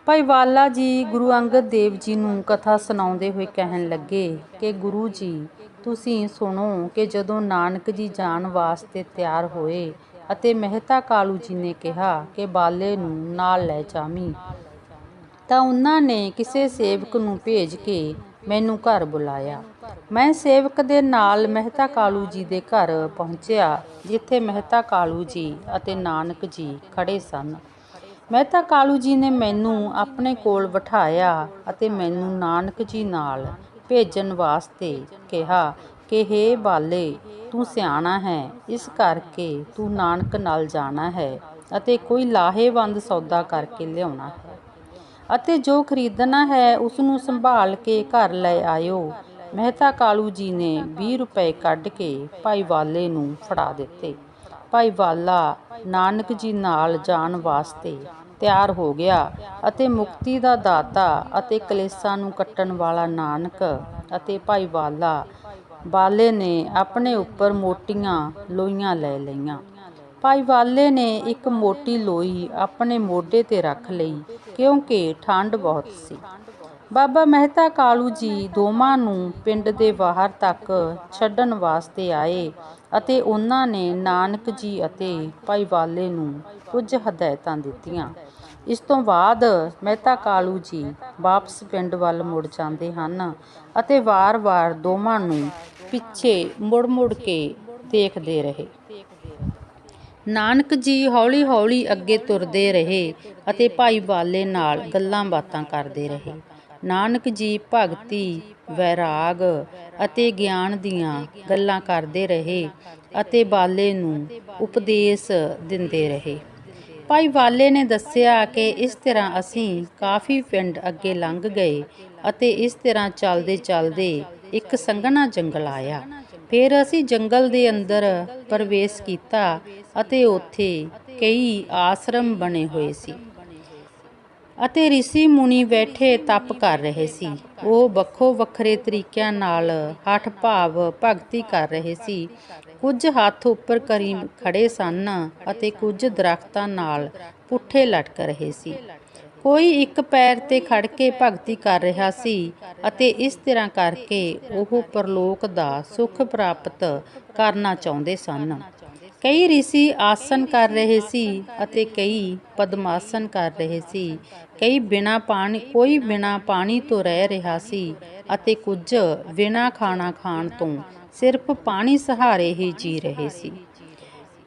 ਭਾਈ ਵਾਲਾ ਜੀ ਗੁਰੂ ਅੰਗਦ ਦੇਵ ਜੀ ਨੂੰ ਕਥਾ ਸੁਣਾਉਂਦੇ ਹੋਏ ਕਹਿਣ ਲੱਗੇ ਕਿ ਗੁਰੂ ਜੀ, ਤੁਸੀਂ ਸੁਣੋ ਕਿ ਜਦੋਂ ਨਾਨਕ ਜੀ ਜਾਣ ਵਾਸਤੇ ਤਿਆਰ ਹੋਏ ਅਤੇ ਮਹਿਤਾ ਕਾਲੂ ਜੀ ਨੇ ਕਿਹਾ ਕਿ ਬਾਲੇ ਨੂੰ ਨਾਲ ਲੈ ਜਾਵੀਂ, ਤਾਂ ਉਹਨਾਂ ਨੇ ਕਿਸੇ ਸੇਵਕ ਨੂੰ ਭੇਜ ਕੇ ਮੈਨੂੰ ਘਰ ਬੁਲਾਇਆ। ਮੈਂ ਸੇਵਕ ਦੇ ਨਾਲ ਮਹਿਤਾ ਕਾਲੂ ਜੀ ਦੇ ਘਰ ਪਹੁੰਚਿਆ, ਜਿੱਥੇ ਮਹਿਤਾ ਕਾਲੂ ਜੀ ਅਤੇ ਨਾਨਕ ਜੀ ਖੜੇ ਸਨ। ਮਹਿਤਾ ਕਾਲੂ ਜੀ ਨੇ ਮੈਨੂੰ ਆਪਣੇ ਕੋਲ ਬਿਠਾਇਆ ਅਤੇ ਮੈਨੂੰ ਨਾਨਕ ਜੀ ਨਾਲ ਭੇਜਣ ਵਾਸਤੇ ਕਿਹਾ ਕਿ, ਹੇ ਬਾਲੇ, ਤੂੰ ਸਿਆਣਾ ਹੈ, ਇਸ ਕਰਕੇ ਤੂੰ ਨਾਨਕ ਨਾਲ ਜਾਣਾ ਹੈ ਅਤੇ ਕੋਈ ਲਾਹੇਵੰਦ ਸੌਦਾ ਕਰਕੇ ਲਿਆਉਣਾ ਹੈ। ਅਤੇ ਜੋ ਖਰੀਦਣਾ ਹੈ ਉਸ ਨੂੰ ਸੰਭਾਲ ਕੇ ਘਰ ਲੈ ਆਇਓ। ਮਹਿਤਾ ਕਾਲੂ ਜੀ ਨੇ 20 ਰੁਪਏ ਕੱਢ ਕੇ ਭਾਈ ਵਾਲੇ ਨੂੰ ਫੜਾ ਦਿੱਤੇ। ਭਾਈ ਵਾਲਾ ਨਾਨਕ ਜੀ ਨਾਲ ਜਾਣ ਵਾਸਤੇ ਤਿਆਰ ਹੋ ਗਿਆ ਅਤੇ ਮੁਕਤੀ ਦਾ ਦਾਤਾ ਅਤੇ ਕਲੇਸ਼ਾਂ ਨੂੰ ਕੱਟਣ ਵਾਲਾ ਨਾਨਕ ਅਤੇ ਭਾਈ ਵਾਲਾ ਬਾਲੇ ਨੇ ਆਪਣੇ ਉੱਪਰ ਮੋਟੀਆਂ ਲੋਈਆਂ ਲੈ ਲਈਆਂ। ਭਾਈ ਵਾਲੇ ਨੇ ਇੱਕ ਮੋਟੀ ਲੋਈ ਆਪਣੇ ਮੋਢੇ ਤੇ ਰੱਖ ਲਈ, ਕਿਉਂਕਿ ਠੰਡ ਬਹੁਤ ਸੀ। ਬਾਬਾ ਮਹਿਤਾ ਕਾਲੂ ਜੀ ਦੋਵਾਂ ਨੂੰ ਪਿੰਡ ਦੇ ਬਾਹਰ ਤੱਕ ਛੱਡਣ ਵਾਸਤੇ ਆਏ ਅਤੇ ਉਹਨਾਂ ਨੇ ਨਾਨਕ ਜੀ ਅਤੇ ਭਾਈ ਵਾਲੇ ਨੂੰ ਕੁਝ ਹਦਾਇਤਾਂ ਦਿੱਤੀਆਂ। ਇਸ ਤੋਂ ਬਾਅਦ ਮਹਿਤਾ ਕਾਲੂ ਜੀ ਵਾਪਸ ਪਿੰਡ ਵੱਲ ਮੁੜ ਜਾਂਦੇ ਹਨ ਅਤੇ ਵਾਰ-ਵਾਰ ਦੋਵਾਂ ਨੂੰ ਪਿੱਛੇ ਮੁੜ-ਮੁੜ ਕੇ ਦੇਖਦੇ ਰਹੇ। ਨਾਨਕ ਜੀ ਹੌਲੀ-ਹੌਲੀ ਅੱਗੇ ਤੁਰਦੇ ਰਹੇ ਅਤੇ ਭਾਈ ਬਾਲੇ ਨਾਲ ਗੱਲਾਂ ਬਾਤਾਂ ਕਰਦੇ ਰਹੇ। ਨਾਨਕ ਜੀ ਭਗਤੀ, ਵੈਰਾਗ ਅਤੇ ਗਿਆਨ ਦੀਆਂ ਗੱਲਾਂ ਕਰਦੇ ਰਹੇ ਅਤੇ ਬਾਲੇ ਨੂੰ ਉਪਦੇਸ਼ ਦਿੰਦੇ ਰਹੇ। ਭਾਈ ਵਾਲੇ ਨੇ ਦੱਸਿਆ ਕਿ ਇਸ ਤਰ੍ਹਾਂ ਅਸੀਂ ਕਾਫੀ ਪਿੰਡ ਅੱਗੇ ਲੰਘ ਗਏ ਅਤੇ ਇਸ ਤਰ੍ਹਾਂ ਚੱਲਦੇ ਚੱਲਦੇ ਇੱਕ ਸੰਘਣਾ ਜੰਗਲ ਆਇਆ। ਫਿਰ ਅਸੀਂ ਜੰਗਲ ਦੇ ਅੰਦਰ ਪ੍ਰਵੇਸ਼ ਕੀਤਾ ਅਤੇ ਉੱਥੇ ਕਈ ਆਸ਼ਰਮ ਬਣੇ ਹੋਏ ਸੀ। ਅਤੇ ઋષਿ ਮੁਨੀ ਬੈਠੇ ਤਪ ਕਰ ਰਹੇ ਸੀ। ਉਹ ਵੱਖੋ ਵੱਖਰੇ ਤਰੀਕਿਆਂ ਨਾਲ ਹਠ ਭਾਵ ਭਗਤੀ ਕਰ ਰਹੇ ਸੀ। ਕੁਝ ਹੱਥ ਉੱਪਰ ਕਰੀ ਖੜੇ ਸਨ ਅਤੇ ਕੁਝ ਦਰਖਤਾਂ ਨਾਲ ਪੁੱਠੇ ਲਟਕ ਰਹੇ ਸੀ। ਕੋਈ ਇੱਕ ਪੈਰ ਤੇ ਖੜ ਕੇ ਭਗਤੀ ਕਰ ਰਿਹਾ ਸੀ ਅਤੇ ਇਸ ਤਰ੍ਹਾਂ ਕਰਕੇ ਉਹ ਪਰਲੋਕ ਦਾ ਸੁਖ ਪ੍ਰਾਪਤ ਕਰਨਾ ਚਾਹੁੰਦੇ ਸਨ। ਕਈ ઋષਿ ਆਸਨ ਕਰ ਰਹੇ ਸੀ ਅਤੇ ਕਈ ਪਦਮਾਸਨ ਕਰ ਰਹੇ ਸੀ। ਕਈ ਬਿਨਾ ਪਾਣੀ, ਕੋਈ ਬਿਨਾ ਪਾਣੀ ਤੋਂ ਰਹਿ ਰਿਹਾ ਸੀ ਅਤੇ ਕੁਝ ਬਿਨਾ ਖਾਣਾ ਖਾਣ ਤੋਂ ਸਿਰਫ ਪਾਣੀ ਸਹਾਰੇ ਹੀ ਜੀ ਰਹੇ ਸੀ।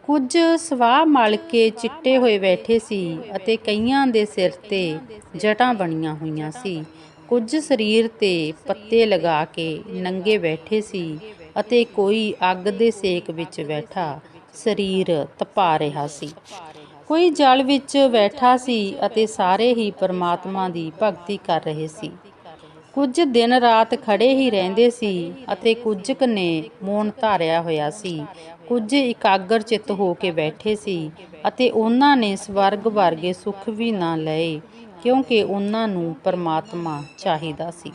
ਕੁਝ ਸਵਾਹ ਮਲ ਕੇ ਚਿੱਟੇ ਹੋਏ ਬੈਠੇ ਸੀ ਅਤੇ ਕਈਆਂ ਦੇ ਸਿਰ ਤੇ ਜਟਾਂ ਬਣੀਆਂ ਹੋਈਆਂ ਸੀ। ਕੁਝ ਸਰੀਰ ਤੇ ਪੱਤੇ ਲਗਾ ਕੇ ਨੰਗੇ ਬੈਠੇ ਸੀ ਅਤੇ ਕੋਈ ਅੱਗ ਦੇ ਸੇਕ ਵਿੱਚ ਬੈਠਾ ਸਰੀਰ ਤਪਾ ਰਿਹਾ ਸੀ। ਕੋਈ ਜਲ ਵਿੱਚ ਬੈਠਾ ਸੀ ਅਤੇ ਸਾਰੇ ਹੀ ਪਰਮਾਤਮਾ ਦੀ ਭਗਤੀ ਕਰ ਰਹੇ ਸੀ। ਕੁਝ ਦਿਨ ਰਾਤ ਖੜੇ ਹੀ ਰਹਿੰਦੇ ਸੀ ਅਤੇ ਕੁਝ ਕੁ ਨੇ ਮੌਨ ਧਾਰਿਆ ਹੋਇਆ ਸੀ। ਕੁਝ ਇਕਾਗਰ ਚਿੱਤ ਹੋ ਕੇ ਬੈਠੇ ਸੀ ਅਤੇ ਉਹਨਾਂ ਨੇ ਸਵਰਗ ਵਰਗੇ ਸੁੱਖ ਵੀ ਨਾ ਲਏ, ਕਿਉਂਕਿ ਉਹਨਾਂ ਨੂੰ ਪਰਮਾਤਮਾ ਚਾਹੀਦਾ ਸੀ।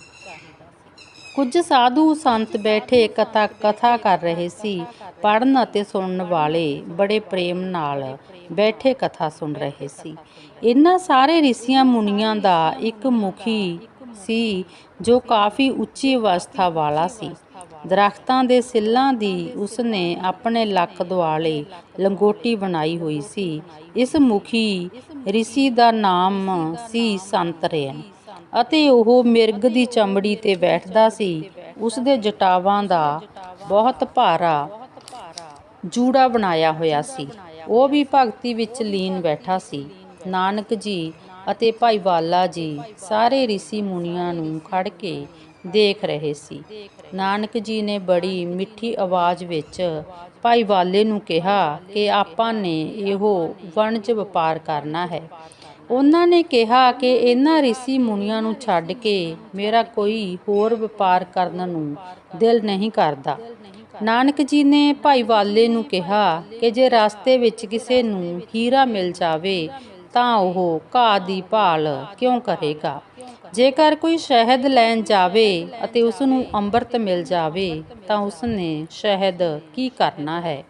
ਕੁਝ ਸਾਧੂ ਸੰਤ ਬੈਠੇ ਕਥਾ ਕਥਾ ਕਰ ਰਹੇ ਸੀ ਪੜਨ ਅਤੇ ਸੁਣਨ ਵਾਲੇ ਬੜੇ ਪ੍ਰੇਮ ਨਾਲ ਬੈਠੇ ਕਥਾ ਸੁਣ ਰਹੇ ਸੀ। ਇਹਨਾਂ ਸਾਰੇ ਰਿਸ਼ੀਆਂ ਮੁਨੀਆਂ ਦਾ ਇੱਕ ਮੁਖੀ ਸੀ, ਜੋ ਕਾਫੀ ਉੱਚੀ ਅਵਸਥਾ ਵਾਲਾ ਸੀ। ਦਰਖਤਾਂ ਦੇ ਸਿੱਲਾਂ ਦੀ ਉਸਨੇ ਆਪਣੇ ਲੱਕ ਦੁਆਲੇ ਲੰਗੋਟੀ ਬਣਾਈ ਹੋਈ ਸੀ। ਇਸ ਮੁਖੀ ਰਿਸ਼ੀ ਦਾ ਨਾਮ ਸੀ ਸੰਤਰਿਆ ਅਤੇ ਉਹ ਮਿਰਗ ਦੀ ਚਮੜੀ ਤੇ ਬੈਠਦਾ ਸੀ। ਉਸ ਦੇ ਜਟਾਵਾਂ ਦਾ ਬਹੁਤ ਭਾਰਾ ਜੂੜਾ ਬਣਾਇਆ ਹੋਇਆ ਸੀ। ਉਹ ਵੀ ਭਗਤੀ ਵਿੱਚ ਲੀਨ ਬੈਠਾ ਸੀ। ਨਾਨਕ ਜੀ ਅਤੇ ਭਾਈ ਵਾਲਾ ਜੀ ਸਾਰੇ ઋષਿ ਮੁਨੀਆਂ ਨੂੰ ਖੜ ਕੇ ਦੇਖ ਰਹੇ ਸੀ। ਨਾਨਕ ਜੀ ਨੇ ਬੜੀ ਮਿੱਠੀ ਆਵਾਜ਼ ਵਿੱਚ ਭਾਈ ਵਾਲੇ ਨੂੰ ਕਿਹਾ ਕਿ ਆਪਾਂ ਨੇ ਇਹੋ ਵਣਜ ਵਪਾਰ ਕਰਨਾ ਹੈ। ਉਹਨਾਂ ਨੇ ਕਿਹਾ ਕਿ ਇਹਨਾਂ ઋષਿ ਮੁਨੀਆਂ ਨੂੰ ਛੱਡ ਕੇ ਮੇਰਾ ਕੋਈ ਹੋਰ ਵਪਾਰ ਕਰਨ ਨੂੰ ਦਿਲ ਨਹੀਂ ਕਰਦਾ। ਨਾਨਕ ਜੀ ਨੇ ਭਾਈ ਵਾਲੇ ਨੂੰ ਕਿਹਾ ਕਿ ਜੇ ਰਸਤੇ ਵਿੱਚ ਕਿਸੇ ਨੂੰ ਹੀਰਾ ਮਿਲ ਜਾਵੇ ਤਾਂ ਉਹ ਘਾਹ ਦੀ ਭਾਲ ਕਿਉਂ ਕਰੇਗਾ? ਜੇਕਰ ਕੋਈ ਸ਼ਹਿਦ ਲੈਣ ਜਾਵੇ ਅਤੇ ਉਸ ਨੂੰ ਅੰਮ੍ਰਿਤ ਮਿਲ ਜਾਵੇ ਤਾਂ ਉਸ ਨੇ ਸ਼ਹਿਦ ਕੀ ਕਰਨਾ ਹੈ?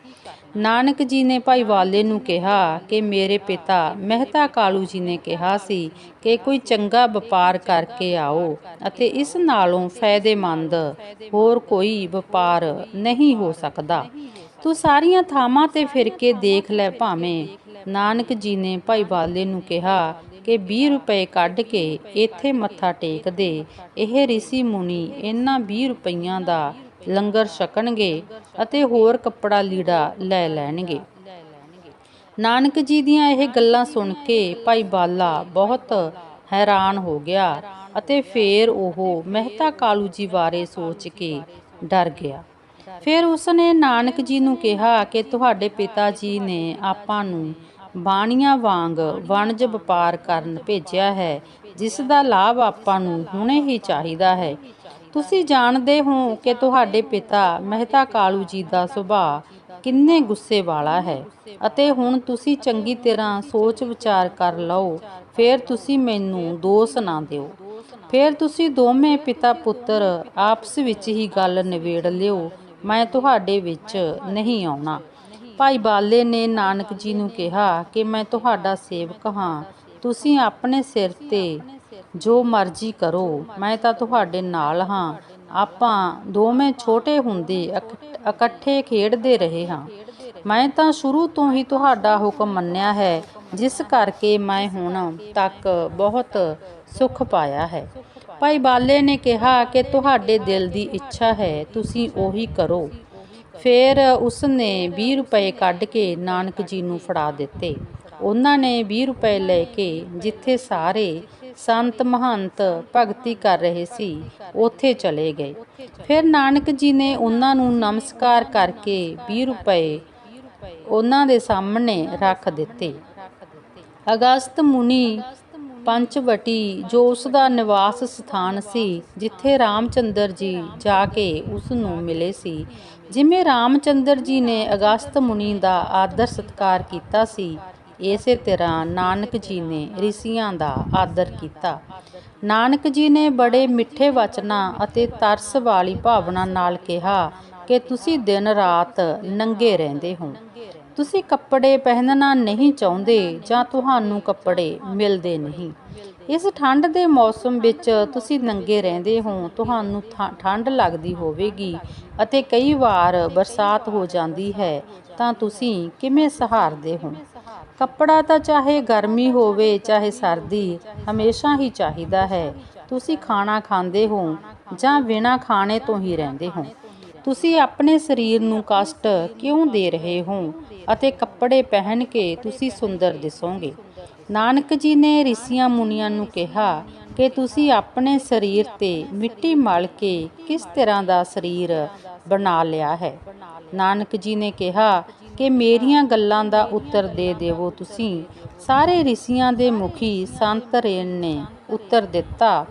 ਨਾਨਕ ਜੀ ਨੇ ਭਾਈ ਵਾਲੇ ਨੂੰ ਕਿਹਾ ਕਿ ਮੇਰੇ ਪਿਤਾ ਮਹਿਤਾ ਕਾਲੂ ਜੀ ਨੇ ਕਿਹਾ ਸੀ ਕਿ ਕੋਈ ਚੰਗਾ ਵਪਾਰ ਕਰਕੇ ਆਓ ਅਤੇ ਇਸ ਨਾਲੋਂ ਫਾਇਦੇਮੰਦ ਹੋਰ ਕੋਈ ਵਪਾਰ ਨਹੀਂ ਹੋ ਸਕਦਾ। ਤੂੰ ਸਾਰੀਆਂ ਥਾਵਾਂ ਤੇ ਫਿਰ ਕੇ ਦੇਖ ਲੈ ਭਾਵੇਂ। ਨਾਨਕ ਜੀ ਨੇ ਭਾਈ ਵਾਲੇ ਨੂੰ ਕਿਹਾ ਕਿ 20 ਰੁਪਏ ਕੱਢ ਕੇ ਇੱਥੇ ਮੱਥਾ ਟੇਕ ਦੇ ਇਹ ઋષਿ ਮੁਨੀ ਇਹਨਾਂ 20 ਰੁਪਈਆਂ ਦਾ ਲੰਗਰ ਛਕਣਗੇ ਅਤੇ ਹੋਰ ਕੱਪੜਾ ਲੀੜਾ ਲੈ ਲੈਣਗੇ। ਨਾਨਕ ਜੀ ਦੀਆਂ ਇਹ ਗੱਲਾਂ ਸੁਣ ਕੇ ਭਾਈ ਬਾਲਾ ਬਹੁਤ ਹੈਰਾਨ ਹੋ ਗਿਆ ਅਤੇ ਫੇਰ ਉਹ ਮਹਿਤਾ ਕਾਲੂ ਜੀ ਬਾਰੇ ਸੋਚ ਕੇ ਡਰ ਗਿਆ। ਫਿਰ ਉਸਨੇ ਨਾਨਕ ਜੀ ਨੂੰ ਕਿਹਾ ਕਿ ਤੁਹਾਡੇ ਪਿਤਾ ਜੀ ਨੇ ਆਪਾਂ ਨੂੰ ਬਾਣੀਆਂ ਵਾਂਗ ਵਣਜ ਵਪਾਰ ਕਰਨ ਭੇਜਿਆ ਹੈ, ਜਿਸ ਦਾ ਲਾਭ ਆਪਾਂ ਨੂੰ ਹੁਣੇ ਹੀ ਚਾਹੀਦਾ ਹੈ। ਤੁਸੀਂ ਜਾਣਦੇ ਹੋ ਕਿ ਤੁਹਾਡੇ ਪਿਤਾ ਮਹਿਤਾ ਕਾਲੂ ਜੀ ਦਾ ਸੁਭਾਅ ਕਿੰਨੇ ਗੁੱਸੇ ਵਾਲਾ ਹੈ ਅਤੇ ਹੁਣ ਤੁਸੀਂ ਚੰਗੀ ਤਰ੍ਹਾਂ ਸੋਚ ਵਿਚਾਰ ਕਰ ਲਓ, ਫਿਰ ਤੁਸੀਂ ਮੈਨੂੰ ਦੋਸ਼ ਨਾ ਦਿਓ। ਫਿਰ ਤੁਸੀਂ ਦੋਵੇਂ ਪਿਤਾ ਪੁੱਤਰ ਆਪਸ ਵਿੱਚ ਹੀ ਗੱਲ ਨਿਬੇੜ ਲਿਓ, ਮੈਂ ਤੁਹਾਡੇ ਵਿੱਚ ਨਹੀਂ ਆਉਣਾ। ਭਾਈ ਬਾਲੇ ਨੇ ਨਾਨਕ ਜੀ ਨੂੰ ਕਿਹਾ ਕਿ ਮੈਂ ਤੁਹਾਡਾ ਸੇਵਕ ਹਾਂ, ਤੁਸੀਂ ਆਪਣੇ ਸਿਰ ਤੇ ਜੋ ਮਰਜ਼ੀ ਕਰੋ, ਮੈਂ ਤਾਂ ਤੁਹਾਡੇ ਨਾਲ ਹਾਂ। ਆਪਾਂ ਦੋਵੇਂ ਛੋਟੇ ਹੁੰਦੇ ਇਕ- ਇਕੱਠੇ ਖੇਡਦੇ ਰਹੇ ਹਾਂ। ਮੈਂ ਤਾਂ ਸ਼ੁਰੂ ਤੋਂ ਹੀ ਤੁਹਾਡਾ ਹੁਕਮ ਮੰਨਿਆ ਹੈ, ਜਿਸ ਕਰਕੇ ਮੈਂ ਹੁਣ ਤੱਕ ਬਹੁਤ ਸੁੱਖ ਪਾਇਆ ਹੈ। ਭਾਈ ਬਾਲੇ ਨੇ ਕਿਹਾ ਕਿ ਤੁਹਾਡੇ ਦਿਲ ਦੀ ਇੱਛਾ ਹੈ, ਤੁਸੀਂ ਉਹੀ ਕਰੋ। ਫਿਰ ਉਸਨੇ 20 ਰੁਪਏ ਕੱਢ ਕੇ ਨਾਨਕ ਜੀ ਨੂੰ ਫੜਾ ਦਿੱਤੇ। ਉਹਨਾਂ ਨੇ 20 ਰੁਪਏ ਲੈ ਕੇ ਜਿੱਥੇ ਸਾਰੇ ਸੰਤ ਮਹੰਤ ਭਗਤੀ ਕਰ ਰਹੇ ਸੀ, ਉੱਥੇ ਚਲੇ ਗਏ। ਫਿਰ ਨਾਨਕ ਜੀ ਨੇ ਉਹਨਾਂ ਨੂੰ ਨਮਸਕਾਰ ਕਰਕੇ 20 ਰੁਪਏ ਉਹਨਾਂ ਦੇ ਸਾਹਮਣੇ ਰੱਖ ਦਿੱਤੇ। ਅਗਸਤ ਮੁਨੀ ਪੰਚਵਟੀ, ਜੋ ਉਸ ਦਾ ਨਿਵਾਸ ਸਥਾਨ ਸੀ, ਜਿੱਥੇ ਰਾਮਚੰਦਰ ਜੀ ਜਾ ਕੇ ਉਸ ਨੂੰ ਮਿਲੇ ਸੀ, ਜਿਵੇਂ ਰਾਮਚੰਦਰ ਜੀ ਨੇ ਅਗਸਤ ਮੁਨੀ ਦਾ ਆਦਰ ਸਤਕਾਰ ਕੀਤਾ ਸੀ ਇਸੇ ਤਰ੍ਹਾਂ ਨਾਨਕ ਜੀ ਨੇ ਰਿਸ਼ੀਆਂ ਦਾ ਆਦਰ ਕੀਤਾ। ਨਾਨਕ ਜੀ ਨੇ ਬੜੇ ਮਿੱਠੇ ਵਚਨਾਂ ਅਤੇ ਤਰਸ ਵਾਲੀ ਭਾਵਨਾ ਨਾਲ ਕਿਹਾ ਕਿ ਤੁਸੀਂ ਦਿਨ ਰਾਤ ਨੰਗੇ ਰਹਿੰਦੇ ਹੋ। ਤੁਸੀਂ ਕੱਪੜੇ ਪਹਿਨਣਾ ਨਹੀਂ ਚਾਹੁੰਦੇ ਜਾਂ ਤੁਹਾਨੂੰ ਕੱਪੜੇ ਮਿਲਦੇ ਨਹੀਂ। ਇਸ ਠੰਡ ਦੇ ਮੌਸਮ ਵਿੱਚ ਤੁਸੀਂ ਨੰਗੇ ਰਹਿੰਦੇ ਹੋ, ਤੁਹਾਨੂੰ ਠ- ਠੰਡ ਲੱਗਦੀ ਹੋਵੇਗੀ ਅਤੇ ਕਈ ਵਾਰ ਬਰਸਾਤ ਹੋ ਜਾਂਦੀ ਹੈ ਤਾਂ ਤੁਸੀਂ ਕਿਵੇਂ ਸਹਾਰਦੇ ਹੋ? ਕੱਪੜਾ ਤਾਂ ਚਾਹੇ ਗਰਮੀ ਹੋਵੇ, ਚਾਹੇ ਸਰਦੀ, ਹਮੇਸ਼ਾ ਹੀ ਚਾਹੀਦਾ ਹੈ। ਤੁਸੀਂ ਖਾਣਾ ਖਾਂਦੇ ਹੋ ਜਾਂ ਬਿਨਾਂ ਖਾਣੇ ਤੋਂ ਹੀ ਰਹਿੰਦੇ ਹੋ। ਤੁਸੀਂ ਆਪਣੇ ਸਰੀਰ ਨੂੰ ਕਸ਼ਟ ਕਿਉਂ ਦੇ ਰਹੇ ਹੋ ਅਤੇ ਕੱਪੜੇ ਪਹਿਨ ਕੇ ਤੁਸੀਂ ਸੁੰਦਰ ਦਿਸੋਗੇ? ਨਾਨਕ ਜੀ ਨੇ ਰਿਸ਼ੀਆਂ ਮੁਨੀਆਂ ਨੂੰ ਕਿਹਾ ਕਿ ਤੁਸੀਂ ਆਪਣੇ ਸਰੀਰ ਤੇ ਮਿੱਟੀ ਮਲ ਕੇ ਕਿਸ ਤਰ੍ਹਾਂ ਦਾ ਸਰੀਰ ਬਣਾ ਲਿਆ ਹੈ। ਨਾਨਕ ਜੀ ਨੇ ਕਿਹਾ ਕਿ ਮੇਰੀਆਂ ਗੱਲਾਂ ਦਾ ਉੱਤਰ ਦੇ ਦੇਵੋ ਤੁਸੀਂ। ਸਾਰੇ ਰਿਸ਼ੀਆਂ ਦੇ ਮੁਖੀ ਸੰਤ ਰੇਨ ਨੇ ਉੱਤਰ ਦਿੱਤਾ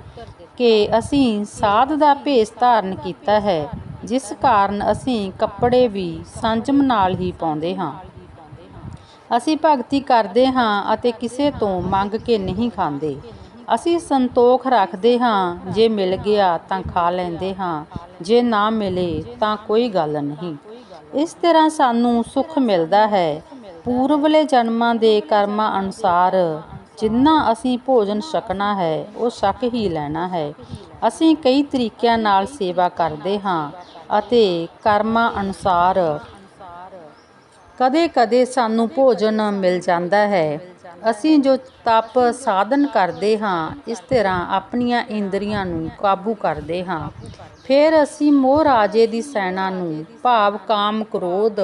ਕਿ ਅਸੀਂ ਸਾਧ ਦਾ ਭੇਸ ਧਾਰਨ ਕੀਤਾ ਹੈ, ਜਿਸ ਕਾਰਨ ਅਸੀਂ ਕੱਪੜੇ ਵੀ ਸੰਜਮ ਨਾਲ ਹੀ ਪਾਉਂਦੇ ਹਾਂ। ਅਸੀਂ ਭਗਤੀ ਕਰਦੇ ਹਾਂ ਅਤੇ ਕਿਸੇ ਤੋਂ ਮੰਗ ਕੇ ਨਹੀਂ ਖਾਂਦੇ। ਅਸੀਂ ਸੰਤੋਖ ਰੱਖਦੇ ਹਾਂ, ਜੇ ਮਿਲ ਗਿਆ ਤਾਂ ਖਾ ਲੈਂਦੇ ਹਾਂ, ਜੇ ਨਾ ਮਿਲੇ ਤਾਂ ਕੋਈ ਗੱਲ ਨਹੀਂ। ਇਸ ਤਰ੍ਹਾਂ ਸਾਨੂੰ ਸੁੱਖ ਮਿਲਦਾ ਹੈ। ਪੂਰਵਲੇ ਜਨਮਾਂ ਦੇ ਕਰਮਾਂ ਅਨੁਸਾਰ ਜਿੰਨਾ ਅਸੀਂ ਭੋਜਨ ਛਕਣਾ ਹੈ, ਉਹ ਛਕ ਹੀ ਲੈਣਾ ਹੈ। ਅਸੀਂ ਕਈ ਤਰੀਕਿਆਂ ਨਾਲ ਸੇਵਾ ਕਰਦੇ ਹਾਂ ਅਤੇ ਕਰਮਾਂ ਅਨੁਸਾਰ ਕਦੇ-ਕਦੇ ਸਾਨੂੰ ਭੋਜਨ ਮਿਲ ਜਾਂਦਾ ਹੈ। ਅਸੀਂ ਜੋ ਤਪ ਸਾਧਨ ਕਰਦੇ ਹਾਂ, ਇਸ ਤਰ੍ਹਾਂ ਆਪਣੀਆਂ ਇੰਦਰੀਆਂ ਨੂੰ ਕਾਬੂ ਕਰਦੇ ਹਾਂ। ਫਿਰ ਅਸੀਂ ਮੋਹ ਰਾਜੇ ਦੀ ਸੈਨਾ ਨੂੰ ਭਾਵ, ਕਾਮ, ਕ੍ਰੋਧ,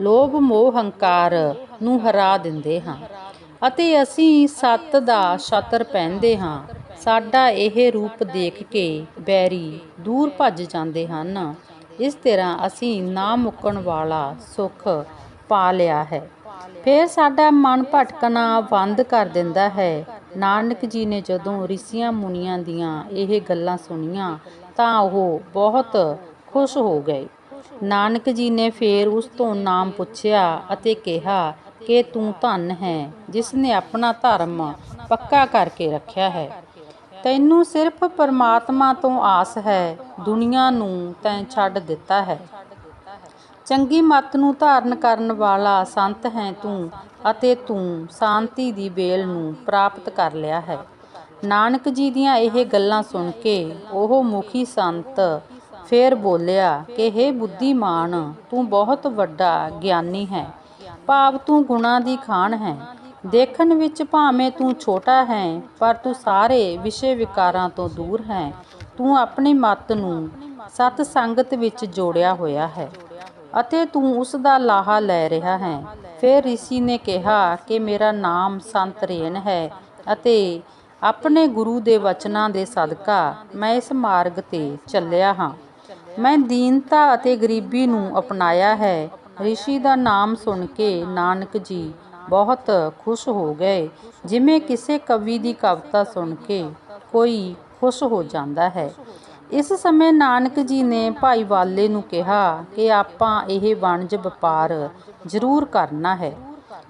ਲੋਭ, ਮੋਹ, ਹੰਕਾਰ ਨੂੰ ਹਰਾ ਦਿੰਦੇ ਹਾਂ। ਅਤੇ ਅਸੀਂ ਸੱਤ ਦਾ ਛਤਰ ਪਹਿਨਦੇ ਹਾਂ। ਸਾਡਾ ਇਹ ਰੂਪ ਦੇਖ ਕੇ ਬੈਰੀ ਦੂਰ ਭੱਜ ਜਾਂਦੇ ਹਨ। ਇਸ ਤਰ੍ਹਾਂ ਅਸੀਂ ਨਾ ਮੁੱਕਣ ਵਾਲਾ ਸੁੱਖ ਪਾ ਲਿਆ ਹੈ। ਫਿਰ ਸਾਡਾ ਮਨ ਭਟਕਣਾ ਬੰਦ ਕਰ ਦਿੰਦਾ ਹੈ। ਨਾਨਕ ਜੀ ਨੇ ਜਦੋਂ ਰਿਸ਼ੀਆਂ ਮੁਨੀਆਂ ਦੀਆਂ ਇਹ ਗੱਲਾਂ ਸੁਣੀਆਂ ਤਾਂ ਉਹ ਬਹੁਤ ਖੁਸ਼ ਹੋ ਗਏ। ਨਾਨਕ ਜੀ ਨੇ ਫੇਰ ਉਸ ਤੋਂ ਨਾਮ ਪੁੱਛਿਆ ਅਤੇ ਕਿਹਾ ਕਿ ਤੂੰ ਧਨ ਹੈ ਜਿਸ ਨੇ ਆਪਣਾ ਧਰਮ ਪੱਕਾ ਕਰਕੇ ਰੱਖਿਆ ਹੈ। ਤੈਨੂੰ ਸਿਰਫ ਪਰਮਾਤਮਾ ਤੋਂ ਆਸ ਹੈ, ਦੁਨੀਆ ਨੂੰ ਤੈਂ ਛੱਡ ਦਿੱਤਾ ਹੈ। ਚੰਗੀ ਮੱਤ ਨੂੰ ਧਾਰਨ ਕਰਨ ਵਾਲਾ ਸੰਤ ਹੈ ਤੂੰ ਅਤੇ ਤੂੰ ਸ਼ਾਂਤੀ ਦੀ ਬੇਲ ਨੂੰ ਪ੍ਰਾਪਤ ਕਰ ਲਿਆ ਹੈ। ਨਾਨਕ ਜੀ ਦੀਆਂ ਇਹ ਗੱਲਾਂ ਸੁਣ ਕੇ ਉਹ ਮੁਖੀ ਸੰਤ ਫੇਰ ਬੋਲਿਆ ਕਿ हे ਬੁੱਧੀਮਾਨ, ਤੂੰ ਬਹੁਤ ਵੱਡਾ ਗਿਆਨੀ ਹੈ, ਭਾਵ ਤੂੰ ਗੁਣਾ ਦੀ ਖਾਨ ਹੈ। ਦੇਖਣ ਵਿੱਚ ਭਾਵੇਂ ਤੂੰ ਛੋਟਾ ਹੈ, ਪਰ ਤੂੰ ਸਾਰੇ ਵਿਸ਼ੇ ਵਿਕਾਰਾਂ ਤੋਂ ਦੂਰ ਹੈ। ਤੂੰ ਆਪਣੀ ਮੱਤ ਨੂੰ ਸਤ ਸੰਗਤ ਵਿੱਚ ਜੋੜਿਆ ਹੋਇਆ ਹੈ। ਅਤੇ ਤੂੰ ਉਸ ਦਾ ਲਾਹਾ ਲੈ ਰਿਹਾ ਹੈ। ਫਿਰ ਰਿਸ਼ੀ ਨੇ ਕਿਹਾ ਕਿ ਮੇਰਾ ਨਾਮ ਸੰਤਰੇਣ ਹੈ ਅਤੇ ਆਪਣੇ ਗੁਰੂ ਦੇ ਵਚਨਾਂ ਦੇ ਸਦਕਾ ਮੈਂ ਇਸ ਮਾਰਗ ਤੇ ਚੱਲਿਆ ਹਾਂ। ਮੈਂ ਦੀਨਤਾ ਅਤੇ ਗਰੀਬੀ ਨੂੰ ਅਪਣਾਇਆ ਹੈ। ਰਿਸ਼ੀ ਦਾ ਨਾਮ ਸੁਣ ਕੇ ਨਾਨਕ ਜੀ ਬਹੁਤ ਖੁਸ਼ ਹੋ ਗਏ। ਜਿਵੇਂ ਕਿਸੇ ਕਵੀ ਦੀ ਕਵਿਤਾ ਸੁਣ ਕੇ ਕੋਈ ਖੁਸ਼ ਹੋ ਜਾਂਦਾ ਹੈ। ਇਸ ਸਮੇਂ ਨਾਨਕ ਜੀ ਨੇ ਭਾਈ ਵਾਲੇ ਨੂੰ ਕਿਹਾ ਕਿ ਆਪਾਂ ਇਹ ਵਣਜ ਵਪਾਰ ਜ਼ਰੂਰ ਕਰਨਾ ਹੈ।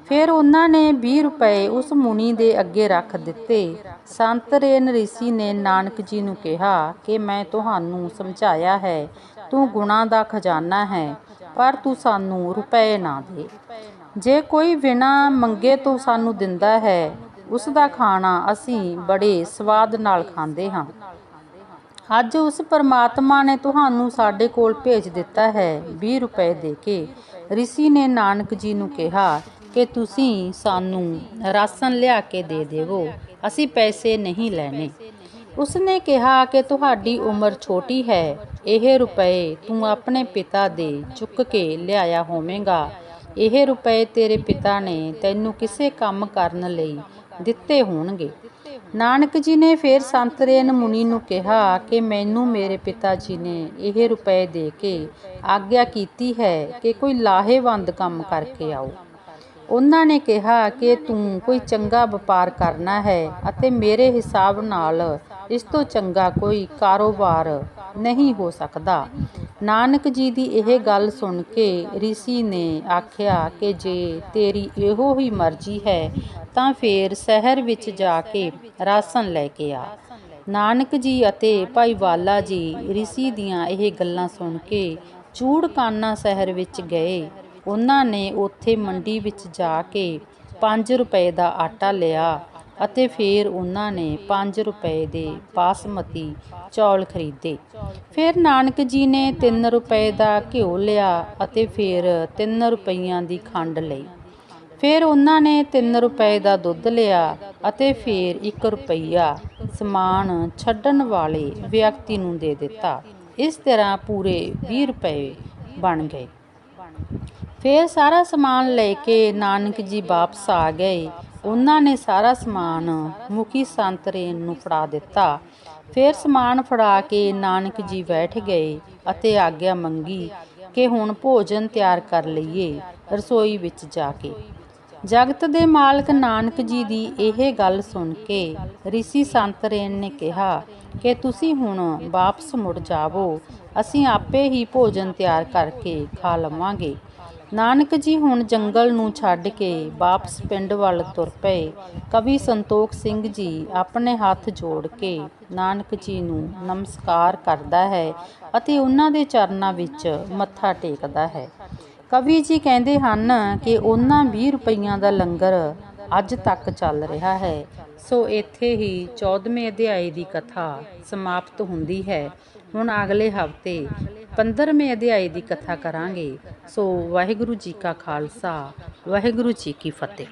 ਫਿਰ ਉਹਨਾਂ ਨੇ 20 ਰੁਪਏ ਉਸ ਮੁਨੀ ਦੇ ਅੱਗੇ ਰੱਖ ਦਿੱਤੇ। ਸੰਤ ਰੇਨ ઋષਿ ਨੇ ਨਾਨਕ ਜੀ ਨੂੰ ਕਿਹਾ ਕਿ ਮੈਂ ਤੁਹਾਨੂੰ ਸਮਝਾਇਆ ਹੈ, ਤੂੰ ਗੁਣਾ ਦਾ ਖਜ਼ਾਨਾ ਹੈ, ਪਰ ਤੂੰ ਸਾਨੂੰ ਰੁਪਏ ਨਾ ਦੇ। ਜੇ ਕੋਈ ਬਿਨਾ ਮੰਗੇ ਤੋਂ ਸਾਨੂੰ ਦਿੰਦਾ ਹੈ, ਉਸ ਦਾ ਖਾਣਾ ਅਸੀਂ ਬੜੇ ਸਵਾਦ ਨਾਲ ਖਾਂਦੇ ਹਾਂ। ਅੱਜ ਉਸ ਪਰਮਾਤਮਾ ਨੇ ਤੁਹਾਨੂੰ ਸਾਡੇ ਕੋਲ ਭੇਜ ਦਿੱਤਾ ਹੈ 20 ਰੁਪਏ ਦੇ ਕੇ। ઋષਿ ਨੇ ਨਾਨਕ ਜੀ ਨੂੰ ਕਿਹਾ ਕਿ ਤੁਸੀਂ ਸਾਨੂੰ ਰਾਸ਼ਨ ਲਿਆ ਕੇ ਦੇ ਦੇਵੋ, ਅਸੀਂ ਪੈਸੇ ਨਹੀਂ ਲੈਣੇ। ਉਸਨੇ ਕਿਹਾ ਕਿ ਤੁਹਾਡੀ ਉਮਰ ਛੋਟੀ ਹੈ, ਇਹ ਰੁਪਏ ਤੂੰ ਆਪਣੇ ਪਿਤਾ ਦੇ ਚੁੱਕ ਕੇ ਲਿਆਇਆ ਹੋਵੇਂਗਾ। ਇਹ ਰੁਪਏ ਤੇਰੇ ਪਿਤਾ ਨੇ ਤੈਨੂੰ ਕਿਸੇ ਕੰਮ ਕਰਨ ਲਈ ਦਿੱਤੇ ਹੋਣਗੇ। ਨਾਨਕ ਜੀ ਨੇ ਫਿਰ ਸੰਤ ਰੇਨ ਮੁਨੀ ਨੂੰ ਕਿਹਾ ਕਿ ਮੈਨੂੰ ਮੇਰੇ ਪਿਤਾ ਜੀ ਨੇ ਇਹ ਰੁਪਏ ਦੇ ਕੇ ਆਗਿਆ ਕੀਤੀ ਹੈ ਕਿ ਕੋਈ ਲਾਹੇਵੰਦ ਕੰਮ ਕਰਕੇ ਆਓ। ਉਹਨਾਂ ਨੇ ਕਿਹਾ ਕਿ ਤੂੰ ਕੋਈ ਚੰਗਾ ਵਪਾਰ ਕਰਨਾ ਹੈ ਅਤੇ ਮੇਰੇ ਹਿਸਾਬ ਨਾਲ ਇਸ ਤੋਂ ਚੰਗਾ ਕੋਈ ਕਾਰੋਬਾਰ ਨਹੀਂ ਹੋ ਸਕਦਾ। ਨਾਨਕ ਜੀ ਦੀ ਇਹ ਗੱਲ ਸੁਣ ਕੇ ਰਿਸ਼ੀ ਨੇ ਆਖਿਆ ਕਿ ਜੇ ਤੇਰੀ ਇਹੋ ਹੀ ਮਰਜ਼ੀ ਹੈ, ਤਾਂ ਫੇਰ ਸ਼ਹਿਰ ਵਿੱਚ ਜਾ ਕੇ ਰਾਸ਼ਨ ਲੈ ਕੇ ਆ। ਨਾਨਕ ਜੀ ਅਤੇ ਭਾਈ ਵਾਲਾ ਜੀ ਰਿਸ਼ੀ ਦੀਆਂ ਇਹ ਗੱਲਾਂ ਸੁਣ ਕੇ ਚੂੜਕਾਨਾ ਸ਼ਹਿਰ ਵਿੱਚ ਗਏ। ਉਹਨਾਂ ਨੇ ਉੱਥੇ ਮੰਡੀ ਵਿੱਚ ਜਾ ਕੇ ਪੰਜ ਰੁਪਏ ਦਾ ਆਟਾ ਲਿਆ ਅਤੇ ਫਿਰ ਉਹਨਾਂ ਨੇ 5 ਰੁਪਏ ਦੇ ਬਾਸਮਤੀ ਚੌਲ ਖਰੀਦੇ। ਫਿਰ ਨਾਨਕ ਜੀ ਨੇ 3 ਰੁਪਏ ਦਾ ਘਿਓ ਲਿਆ ਅਤੇ ਫਿਰ 3 ਰੁਪਈਆਂ ਦੀ ਖੰਡ ਲਈ। ਫਿਰ ਉਹਨਾਂ ਨੇ 3 ਰੁਪਏ ਦਾ ਦੁੱਧ ਲਿਆ ਅਤੇ ਫਿਰ 1 ਰੁਪਈਆ ਸਮਾਨ ਛੱਡਣ ਵਾਲੇ ਵਿਅਕਤੀ ਨੂੰ ਦੇ ਦਿੱਤਾ। ਇਸ ਤਰ੍ਹਾਂ ਪੂਰੇ 20 ਰੁਪਏ ਬਣ ਗਏ। ਫਿਰ ਸਾਰਾ ਸਮਾਨ ਲੈ ਕੇ ਨਾਨਕ ਜੀ ਵਾਪਸ ਆ ਗਏ। ਉਹਨਾਂ ਨੇ ਸਾਰਾ ਸਮਾਨ ਮੁਖੀ ਸੰਤਰੇਨ ਨੂੰ ਫੜਾ ਦਿੱਤਾ। ਫਿਰ ਸਮਾਨ ਫੜਾ ਕੇ ਨਾਨਕ ਜੀ ਬੈਠ ਗਏ ਅਤੇ ਆਗਿਆ ਮੰਗੀ ਕਿ ਹੁਣ ਭੋਜਨ ਤਿਆਰ ਕਰ ਲਈਏ ਰਸੋਈ ਵਿੱਚ ਜਾ ਕੇ। ਜਗਤ ਦੇ ਮਾਲਕ ਨਾਨਕ ਜੀ ਦੀ ਇਹ ਗੱਲ ਸੁਣ ਕੇ ઋષਿ ਸੰਤਰੇਨ ਨੇ ਕਿਹਾ ਕਿ ਤੁਸੀਂ ਹੁਣ ਵਾਪਸ ਮੁੜ ਜਾਵੋ, ਅਸੀਂ ਆਪੇ ਹੀ ਭੋਜਨ ਤਿਆਰ ਕਰਕੇ ਖਾ ਲਵਾਂਗੇ। ਨਾਨਕ ਜੀ ਹੁਣ ਜੰਗਲ ਨੂੰ ਛੱਡ ਕੇ ਵਾਪਸ ਪਿੰਡ ਵੱਲ ਤੁਰ ਪਏ। ਕਵੀ ਸੰਤੋਖ ਸਿੰਘ ਜੀ ਆਪਣੇ ਹੱਥ ਜੋੜ ਕੇ ਨਾਨਕ ਜੀ ਨੂੰ ਨਮਸਕਾਰ ਕਰਦਾ ਹੈ ਅਤੇ ਉਹਨਾਂ ਦੇ ਚਰਨਾਂ ਵਿੱਚ ਮੱਥਾ ਟੇਕਦਾ ਹੈ। ਕਵੀ ਜੀ ਕਹਿੰਦੇ ਹਨ ਕਿ ਉਹਨਾਂ 20 ਰੁਪਈਆਂ ਦਾ ਲੰਗਰ ਅੱਜ ਤੱਕ ਚੱਲ ਰਿਹਾ ਹੈ। ਸੋ ਇੱਥੇ ਹੀ 14ਵੇਂ ਅਧਿਆਏ ਦੀ ਕਥਾ ਸਮਾਪਤ ਹੁੰਦੀ ਹੈ। ਹੁਣ ਅਗਲੇ ਹਫ਼ਤੇ 15ਵੇਂ ਅਧਿਆਏ ਦੀ ਕਥਾ ਕਰਾਂਗੇ। ਸੋ ਵਾਹਿਗੁਰੂ ਜੀ ਕਾ ਖਾਲਸਾ, ਵਾਹਿਗੁਰੂ ਜੀ ਕੀ ਫਤਿਹ।